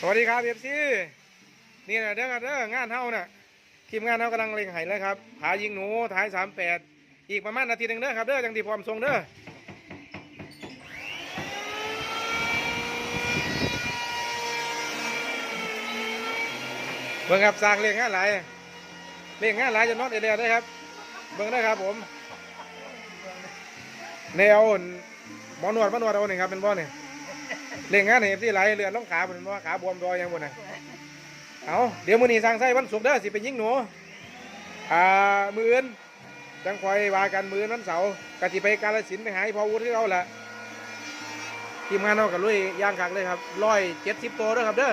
สวัสดีครับเอฟซีนี่นะเด้อเด้องานเฮาน่ะทีมงานเฮากำลังเล็งไห้เลยครับผายิงหนูท้ายสามแปดอีกประมาณนาทีหนึ่งเด้อครับเด้อจังดีพร้อมทรงเด้อเบิ่งครับสร้างเลี้ยงงานหลายเลี้ยงงานหลายจนนอนเอเดียได้ครับ เบิ่งได้ครับผม แนวหมอนวดมอนวดเอาหนึ่งครับเป็นบ่เนี่ย เล่งงานเห็นที่ไหลเลือดล่องขาเป็นว่าขาบวมรอยยังบนน่ะเอาเดี๋ยวมื้อนี้สั่งไส้วันศุกร์เด้อสิไปยิงหนูอ่ามื้ออื่นจังคอยว่ากันมื้ออนวันเสาร์กสิไปกาฬสินธุ์ไปหาอีพ่อวุฒิที่เราแหละทีมงานเรากับลุยย่างคักเลยครับร้อยเจ็ดสิบตัวเด้อครับเด้อ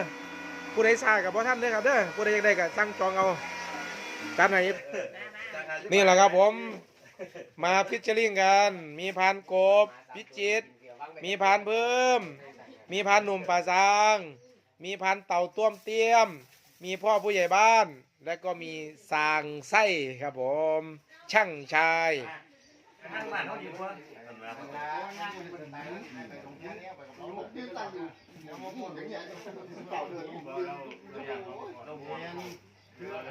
ผู้ใดซ่ากับพ่ท่านเด้อครับเด้อผู้ใดอยากได้ก็สั่งจองเอาการไหนนี่แหละครับผม มาพิชเชอริงกัน มีพานกบพิจิตรมีพานเพิ่ม มีพานหนุ่มป่าซาง มีพานเต่าต้วมเตี้ยม มีพ่อผู้ใหญ่บ้าน และก็มีสางไส้ครับผม ช่างชาย นั่งบ้านเขาอยู่ว่า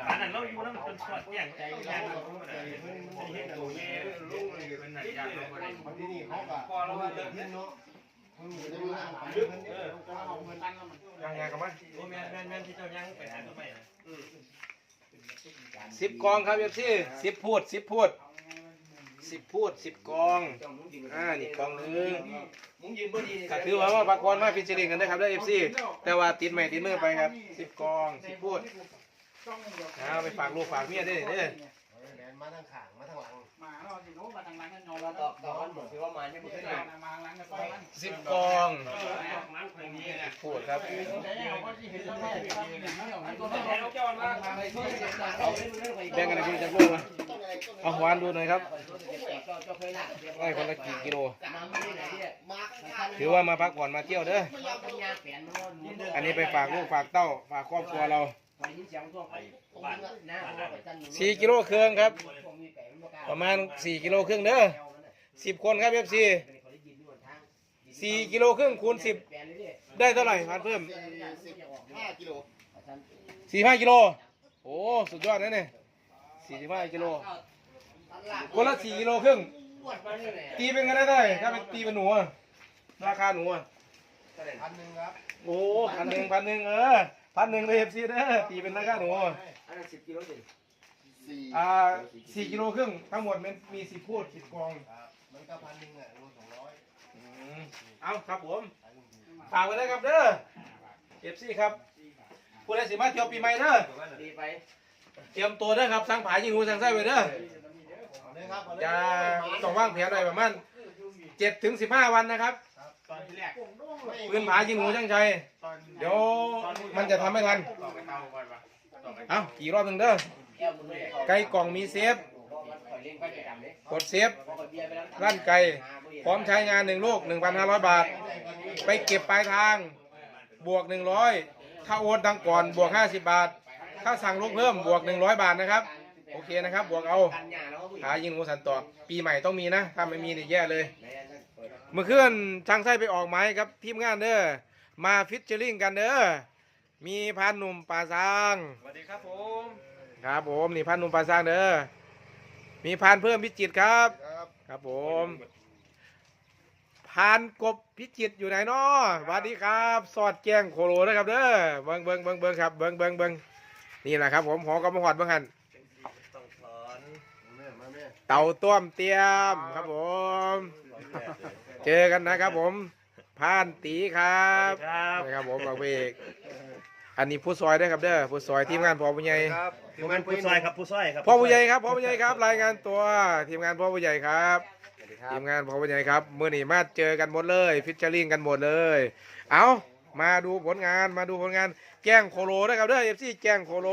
อันนั้นเราอยู่นั่นเป็นสอดแย่งใจแย่งเราไม่ได้เห็นตัวแม่ลูกเลยเป็นหนักยากเราไม่ได้พอเราเดินเนาะ ยังไงกันวะโอ้แม่แม่แม่ที่เจ้ายังไปหาทำไมสิบกองครับเอฟซีสิบพูดสิบพูดสิบพูดสิบกองอ่านี่กองหนึงมึงก็ถือว่ามาพักผ่อนมาพิจารณากันได้ครับได้เอฟซีแต่ว่าติดไม่ติดมือไปครับสิบกองสิบพูดเอาไปฝากลูกฝากเมียได้อเด้อ มาทางขางมาทางหลังมาเราสิโน้มาทางหลังกันยอมตอกตอกมันเหมือนที่ว่ามาเนี่ยมันขึ้นมามาหลังกันไปมันสิบกองมันคนนี้นะพูดครับแล้วก็สิเห็นแล้วแม่ตัวแม่เราเจ้ามาแบ่งกันนะคุณจะพูดมาเอาหวานดูหน่อยครับได้คนละกี่กิโล ถือว่ามาพักผ่อนมาเที่ยวเด้อ อันนี้ไปฝากลูกฝากเต้าฝากครอบครัวเรา สี่กิโลครึ่งครับประมาณสี่กิโลครึ่งเด้อสิบคนครับเอฟซีสี่กิโลครึ่งคูณสิบได้เท่าไหร่พันเพิ่มห้ากิโลสี่ห้ากิโลโอ้สุดยอดนะเนี่ยสี่สิบห้ากิโลคนละสี่กิโลครึ่งตีเป็นกันได้เท่าไหร่ถ้าเป็นตีเป็นหนูอะราคาหนูอะพันหนึ่งครับโอ้พันหนึ่งพันหนึ่งเออ พันหนึ่งเลยเอฟซีเด้อตีเป็นราคาหนูสี่อ่าสี่กิโลครึ่งทั้งหมดมันมีสิบพูดสิบกองมันก็พันหนึ่งอะโลสองร้อยอืมเอาครับผมฝากไว้เลยครับเด้อเอฟซีครับผู้ใดสิมาเที่ยวปีใหม่เด้อดีไปเตรียมตัวเด้อครับสั่งผายิงหูสั่งไส้ไว้เด้อเอาเลยครับจะต้องวางแผนไว้ประมาณเจ็ดถึงสิบห้าวันนะครับต อนที่แรกปืนผายิงหูช่างชัยเดี๋ยวมันจะทำไม่ทัน ต่อไปเตาก่อนปะต่อไปเอากี่รอบหนึ่งเด้อไก่กล่องมีเซฟ กดเซฟร้านไก่พร้อมใช้งานหนึ่งลูก 1,500 บาท ไปเก็บปลายทาง บวก 100 ถ้าโอนดังก่อนบวก 50 บาท ถ้าสั่งลูกเพิ่มบวก 100 บาทนะครับ โอเคนะครับ บวกเอาหายิงหมูสันต่อปีใหม่ต้องมีนะ ถ้าไม่มีนี่แย่เลย เมื่อคืนช่างไส้ไปออกไม้ครับทีมงานเด้อมาฟิชเชอริงกันเด้อมีพานหนุ่มป่าซางสวัสดีครับผมครับผมนี่พานหนุ่มป่าซางเด้อมีพานเพิ่มพิจิตรครับ ครับครับผมพานกบพิจิตรอยู่ไหนน้อสวัสดีครับ สอดแจ้งโคโลนะครับเด้อเบิ้งเบิ้งเบิ้งเบิ้งครับเบิ้งเบิ้งเบิ้งนี่แหละครับผมหอกำมะหอดเบิ้งหัน ต้องถอน แม่มาแม่ เต่าต้วมเตรียมครับผม เจอกันนะครับผมพานตีครับครับนะครับผมบอกไปเอกอันนี้ผู้ซอยด้วยครับเด้อผู้ซอยทีมงานพ่อผู้ใหญ่ครับทีมงานผู้ซอยครับผู้ซอยครับพ่อผู้ใหญ่ครับพ่อผู้ใหญ่ครับรายงานตัวทีมงานพ่อผู้ใหญ่ครับทีมงานพ่อผู้ใหญ่ครับมื่อนี้มาเจอกันหมดเลย ฟิชเชอริงกันหมดเลย เอามาดูผลงานมาดูผลงานแจ้งโคโลด้วยครับเด้อเอฟซีแจ้งโคโล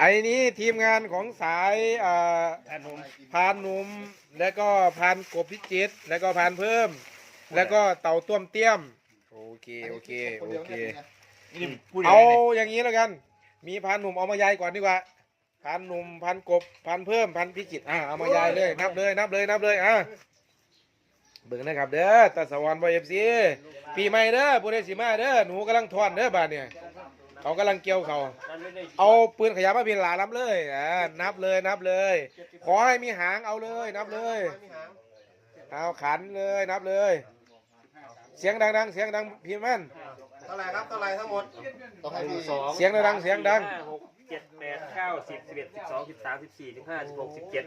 ไอ้นี้ทีมงานของสายอ่าท่านผมพานหนุ่มแล้วก็พานกบพิจิตรแล้วก็พานเพิ่ม แล้วก็เต่าต้วมเตี้ยม โอเคโอเคโอเคนี่พูดเอาอย่างนี้แล้วกัน มีพานหนุ่มเอามายายก่อนดีกว่าพานหนุ่มพานกบพานเพิ่มพานพิจิตรอะเอามายายเลย นับเลยนับเลยนับเลยอะเบิ่งนะครับเด้อตาสวรรค์บอยเอฟซีปีใหม่เด้อผู้ใดสิมาเด้อหนูกำลังทอนเด้อบ้านเนี่ย เขากำลังเกี่ยวเขา เอาปืนขยะมาเป็นหลานับเลยอ่านับเลยนับเลย ขอให้มีหางเอาเลยนับเลยมีหางเอาขันเลยนับเลย เสียงดังๆเสียงดังพี่แม่นเท่าไหร่ครับเท่าไหร่ทั้งหมด ต้องให้พี่เสียงดังๆเสียงดังห้าหก เจ็ดแปดเก้าสิบสิบเอ็ดสิบสองสิบสามสิบสี่สิบห้าสิบหกสิบเจ็ด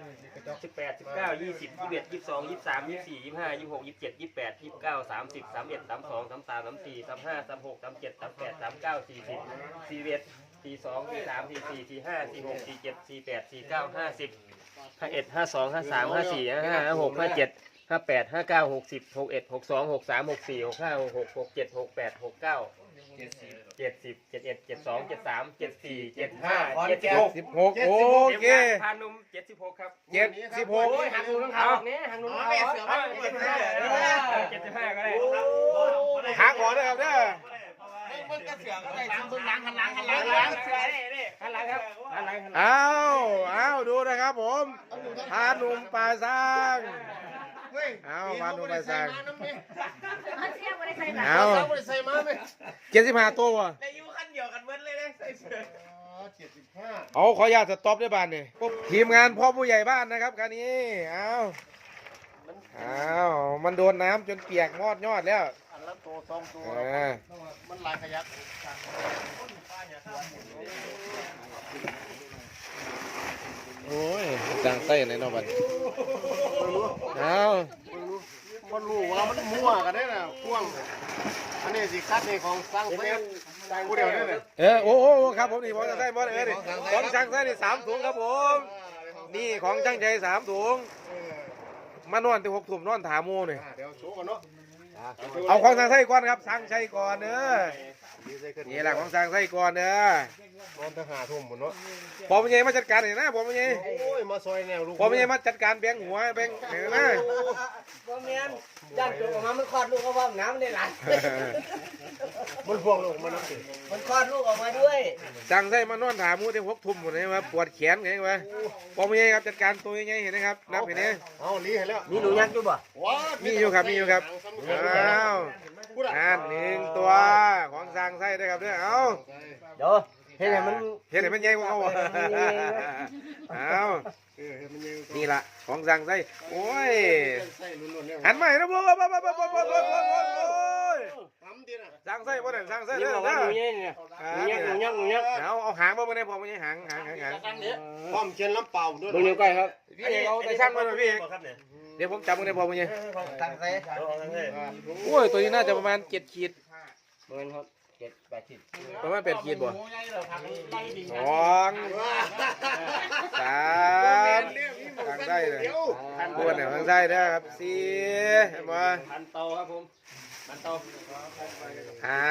สิบแปดสิบเก้ายี่สิบยี่สิบเอ็ดยี่สิบสองยี่สิบสามยี่สิบสี่ยี่สิบห้ายี่สิบหกยี่สิบเจ็ดยี่สิบแปดยี่สิบเก้าสามสิบสามเอ็ดสามสองสามสามสามสี่สามห้าสามหกสามเจ็ดสามแปดสามเก้าสี่สิบสี่เอ็ดสี่สองสี่สามสี่สี่สี่ห้าสี่หกสี่เจ็ดสี่แปดสี่เก้าห้าสิบห้าเอ็ดห้าสองห้าสามห้าสี่ห้าห้าหกห้าเจ็ดห้าแปดห้าเก้าหกสิบหกเอ็ดหกสองหกสามหกสี่หกห้าหกหกหกเจ็ดหกแปดหกเก้า เจ็ดสิบเจ็ดเอ็ดเจ็ดสองเจ็ดสามเจ็ดสี่เจ็ดห้าเจ็ดหกสิบหกโอเคพานุมเจ็ดสิบหกครับเจ็ดสิบหกหักหนูต้องเอาเนี่ยหักหนูต้องเอาเจ็ดสิบห้าเจ็ดสิบห้าก็ได้หางหัวด้วยครับเด้อมึงก็เสือกอะไรทำมึงหลังหันหลังหันหลัหังนหหลัลังงหันหลังครับหันหลังหันหลังอ้าวอ้าวดูนะครับผมพาหนุ่มป่าสร้าง เฮ้ยเอามาดูไปสั่งมันเสียบ่ได้ใส่บาตรเอาเอาไปใส่มาไหมเจ็ดสิบห้าตัววะได้ยูขั้นเดียวกันเบิดเลยนะใส่เสื้ออ๋อเจ็ดสิบห้าเอาขออนุญาตสต็อปด้วยบ้านนี่ปุ๊บทีมงานพ่อผู้ใหญ่บ้านนะครับการนี้เอาเอามันโดนน้ำจนเปียกมอดยอดแล้ว อันละตัวสองตัวอ่ามันลายขยัก โอ้ยจางไส้ในนอกบัดเอาคนรู้ว่ามันมั่วกันได้น่ะพ่วงอันนี้สิคัดในของสร้างเฟซผู้เดียวได้เลยเออโอ้โหครับผมนี่ของจางไส้บอสเออนี่ของจางไส้นี่สามถุงครับผม นี่ของช่างใจสามถุงมานอนที่หกถุ่มนอนถาหมูนี่เดี๋ยวโชว์กันเนาะเอาของจางไส้ก่อนครับช่างใจก่อนเด้อ นี่แหละของจางไส้ก่อนเด้อนอนทหารทุ่มหมดเนาะพอมันยังมาจัดการเห็นนะพอมันยังโอ้ยมาซอยแนวลูกพอมันยังมาจัดการแบงหัวแบงเห็นนะบ่แม่นย่านจุกออกมามันคลอดลูกเขาว่าน้ำในหลังมันพวงลูกมันน้ำสิมันคลอดลูกออกมาด้วยจางไส้มานอนถาหมูที่หกถุ่มหมดเลยว่าปวดแขนไงวะพอมันยังครับจัดการตัวยังไงเห็นนะครับนับเห็นไหมเอาลีให้แล้วมีหนูยักษ์อยู่บ่ว้ามีอยู่ครับมีอยู่ครับอ้า อ้าวนั่นหนึ่งตัวของจางไส้ด้วยครับเด้อเอาเดี๋ยวเห็นไหมมัน เห็นไหมมันใหญ่กว่าเขาอะเอาเออมันยังนี่ละของจางไส้โอ้ยใส่ลุ้นๆเนี่ยหันใหม่นะบ่บ่บ่บ่บ่บ่บ่บ่บ่โอ้ยทำดีนะจางไส้บ่ได้จางไส้นี่เด้อบอกว่าเด้อหนูยักษ์เนี่ยหนูยักษ์หนูยักษ์หนูยักษ์เอาเอาหางมาบ่ได้พอมันยังหางหางหางหางพร้อมเชียนลำเปล่าด้วยดูนิ้วก้อยครับพี่เอกเอาแต่ช่างมาหน่อยพี่เอก เดี๋ยวผมจับมันได้พอมันยังตั้งใจโอ้ยตัวนี้น่าจะประมาณเจ็ดขีดเงินครับเจ็ดแปดสิบประมาณแปดขีดบ่หมูใหญ่เหรอผักไล่ดิ่งสองสามทางได้เลยบนเนี่ยทางได้เด้อครับสี่เห็นบ่พันโตครับผมพันโตหา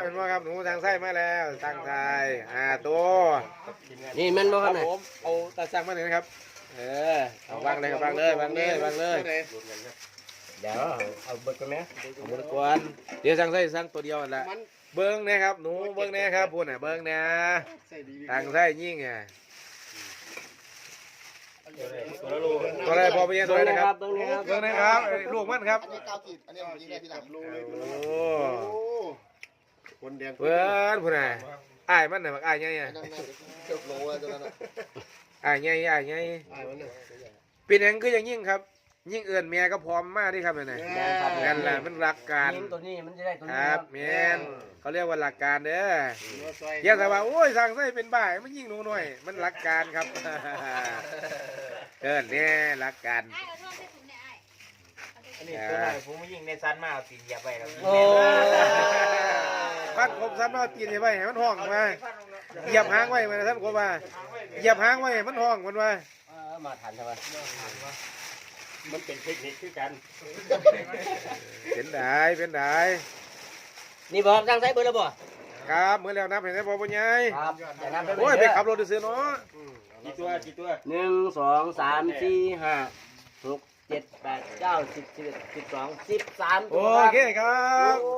เป็นว่าครับหนูทางไส้มาแล้วทางไส้ห้าตัวนี่แม่นบ่คครัรับบผมเอาตาสั่งมาหน่อยนะครับ เออเอาวางเลยครับวางเลยวางเลยวางเลยเดี๋ยวเอาเบิดกันไหมเอาหมดก่อนเดี๋ยวสั่งไส้สั่งตัวเดียวนั่นแหละมันเบิ้งเนะครับหนูเบิ้งเนะครับพูดน่ะเบิ้งเนี่ยใส่ดีทางไส้ยิ่งไงตัวละโลตัวอะไรพอไปยังตัวอะไรนะครับเบิ้งนี่ครับเบิ้งนะครับเอ้ยลูกมันครับอันนี้เก้าขีดอันนี้ผมยิงได้ที่หลังโลเลยโอ้โอ้คนแดงเพื่อนพูดน่ะอ้ายมันน่ะบักอ้ายไง อะนั่นน่ะเกือบโลอะตัวนั้นอะอ้ายไงอ้ายไงไอ้มันน่ะเป็นหยังคืออย่างยิ่งครับ ยิ่งเอื่นเมียก็พร้อมมากที่ครับนั่นน่ะนั่นแหละมันหลักการยิงตัวนี้มันจะได้ตัวคนี้รับแมนเขาเรียกว่าหลักการเด้อมาซอยอย่าแต่ว่าโอ้ยสั่งไส้เป็นบ่ายมันยิ่งหนูหน่อย มันหลักการครับ เออเนี่ยหลักการ ไอ้เอาท่อนใส่ถุงเนี่ยไอ้อันนี้ตัวไหนผมไม่ยิงในซันมาเอาตีนเหยียบไปครับโอ้พันครบซ้ำเอาตีนให้ไว้ให้มันห้องมาเหยียบหางไว้มันท่านครบว่า เหยียบหางไว้ให้มันห้องมันว่าเออมาทันใช่ไหมมันเป็นเทคนิคคือกันเป็นได้เป็นได้นี่บอกตั้งใจเบอร์แล้วบ่ครับเมื่อแล้วนับเห็นได้พอปัญญาครับอย่านับไปโอ้ยไปขับรถซื้อๆเนาะกี่ตัวกี่ตัวหนึ่งสองสามสี่ห้าหกเจ็ดแปดเก้าสิบสิบเอ็ดสิบสองสิบสามโอตัวเคครับโอ้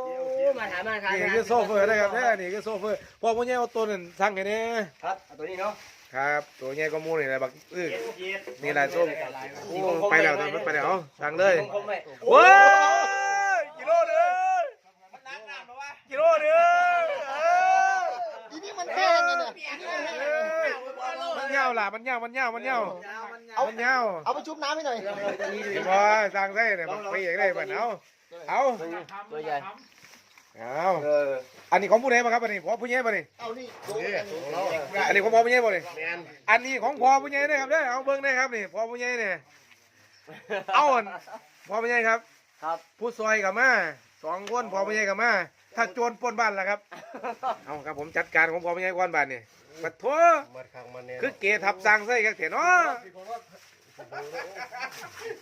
มาถามมาถามนี่คือโซเฟอร์นะครับเนี่ยนี่คือโซเฟอร์พอปัญญาเอาตัวนั้นสั่งให้เนี่ยครับเอาตัวนี้เนาะ ครับ ตัวใหญ่ก็มูนี่แหละบักอื้อเจ็ดเจ็ดนี่แหละส้มโอ้ไปแล้วตอนมันไปแล้วเอาสั่งเลยคมไหมโว้ยกิโลเด้อกิโลเด้อเออทีนี้มันแห้งเลยเนี่ยเออมันเหี่ยวล่ะมันเหี่ยวมันเหี่ยวมันเหี่ยวมันเหี่ยวเอาไปชุบน้ำให้หน่อยเห็นบ่สั่งได้เนี่ยมันไปอย่างไรบัดเอาเอาตัวใหญ่ เอาอันนี้ของผู้ใดบ้างครับอันนี้พ่อผู้ใหญ่บ่นี่เอานี่โดนอันนี้ของพ่อผู้ใหญ่บ่นี่แมนอันนี้ของพ่อผู้ใหญ่นะครับเด้อเอาเบิ่งได้ครับนี่พ่อผู้ใหญ่เนี่ยเอาอันพ่อผู้ใหญ่ครับ ครับผู้ซอยกับมาสองคนพ่อผู้ใหญ่กับมาถ้าโจรปล้นบ้านล่ะครับเอาครับผมจัดการของพ่อผู้ใหญ่ก่อนบ้านนี่ปัดทั่วมาข้างมันเนี่ยคือเกทับสร้างไส้กันเถอะเนาะ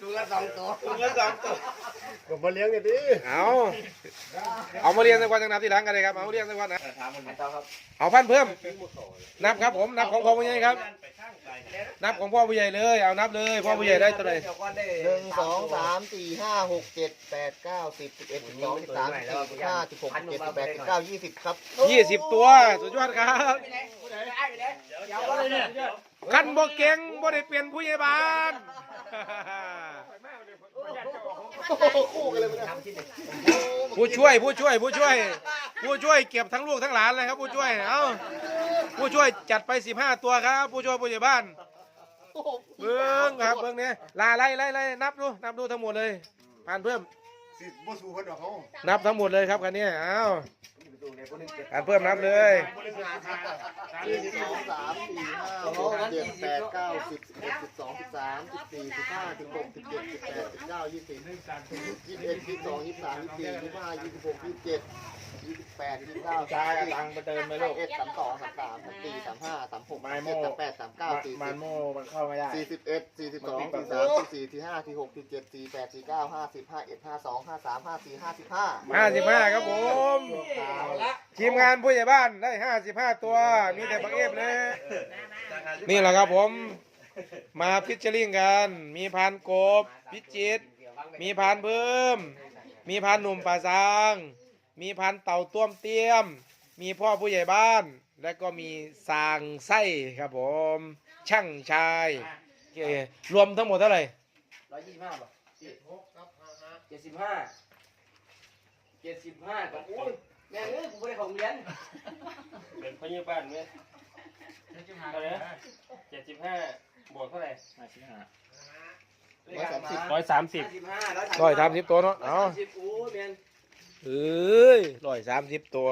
ตัวละสองตัวตัวละสองตัวก็มาเลี้ยงกันดิเอาเอามาเรียนสักวันจังนับที่หลังกันเลยครับเอาเรียนสักวันนะถามคนเจ้าครับเอาพันเพิ่ม นับครับผมนับของพ่อผู้ใหญ่ครับ นับของพ่อผู้ใหญ่เลย เอานับเลยพ่อผู้ใหญ่ได้ตัวไหนหนึ่งสองสามสี่ห้าหกเจ็ดแปดเก้าสิบสิบเอ็ดสิบสองสิบสามสิบสี่สิบห้าสิบหกสิบเจ็ดสิบแปดสิบเก้ายี่สิบครับยี่สิบตัวสุดยอดครับ คันบ่เก่งบ่ได้เปลี่ยนผู้ใหญ่บ้านคู่กันเลยมันทำที่ไหนผู้ช่วยผู้ช่วยผู้ช่วย ผู้ช่วยเก็บทั้งลูกทั้งหลานเลยครับ ผู้ช่วยเอาผู้ช่วยจัดไปสิบห้าตัวครับ ผู้ช่วยผู้ใหญ่บ้านเบิ้งครับเบิ้งเนี่ยลาไล่ไล่ไล่นับดูนับดูทั้งหมดเลยผ่านเพิ่มสิบ่สู้คนดอกเขานับทั้งหมดเลยครับคันนี้เอาผ่านเพิ่มนับเลยสี่สิบสองสามสี่ห้าหกเจ็ดแปดเก้าสิบสิบเอ็ดสิบสองสิบสามสิบสี่สิบห้าสิบหกสิบเจ็ดสิบแปดสิบเก้ายี่สิบยี่สิบเอ็ดยี่สิบสองยี่สิบสามยี่สิบสี่ยี่สิบห้ายี่สิบหกยี่สิบเจ็ด ยี่สิบแปดยี่สิบเก้าสามสิบตังไปเติมไหมลูก เอ็ดสามสองสามสามสามสี่สามห้าสามหกสามเจ็ดสามแปดสามเก้าสี่มัสินบ โมมันเข้าไม่ได้ สี่สิบเอ็ดสี่สิบสองสี่สามสี่สี่สี่ห้าสี่หกสี่เจ็ดสี่แปดสี่เก้าห้าสิบห้าเอ็ดห้าสองห้าสามห้าสี่ห้าสิบห้าห้าสิบห้าครับผมทีมงานผู้ใหญ่บ้านได้ห้าสิบห้าตัว มีแต่บังเอฟเลยนี่แหละครับผม มาพิจริงกัน มีพานกบ พิจิตรมีพานเพิ่ม มีพานหนุ่มป่าซาง มีพานเต่าต้วมเตี้ยม มีพ่อผู้ใหญ่บ้าน และก็มีสางไส้ครับผม ช่างชายโอเครวมทั้งหมดเท่าไหร่ร้อยยี่สิบห้าป่ะเจ็ดสิบห้าเจ็ดสิบห้ากับอุ้ยแม่เอ้ยกูไม่ได้ของเรียนเป็นพยาบาลไหมเท่าไหร่เจ็ดสิบห้าบวกเท่าไหร่ร้อยสามสิบร้อยสามสิบห้าร้อยสามสิบตัวเนาะร้อยเอาสามสิบโอ้ยแมน เอ้ยร้อยสามสิบตัว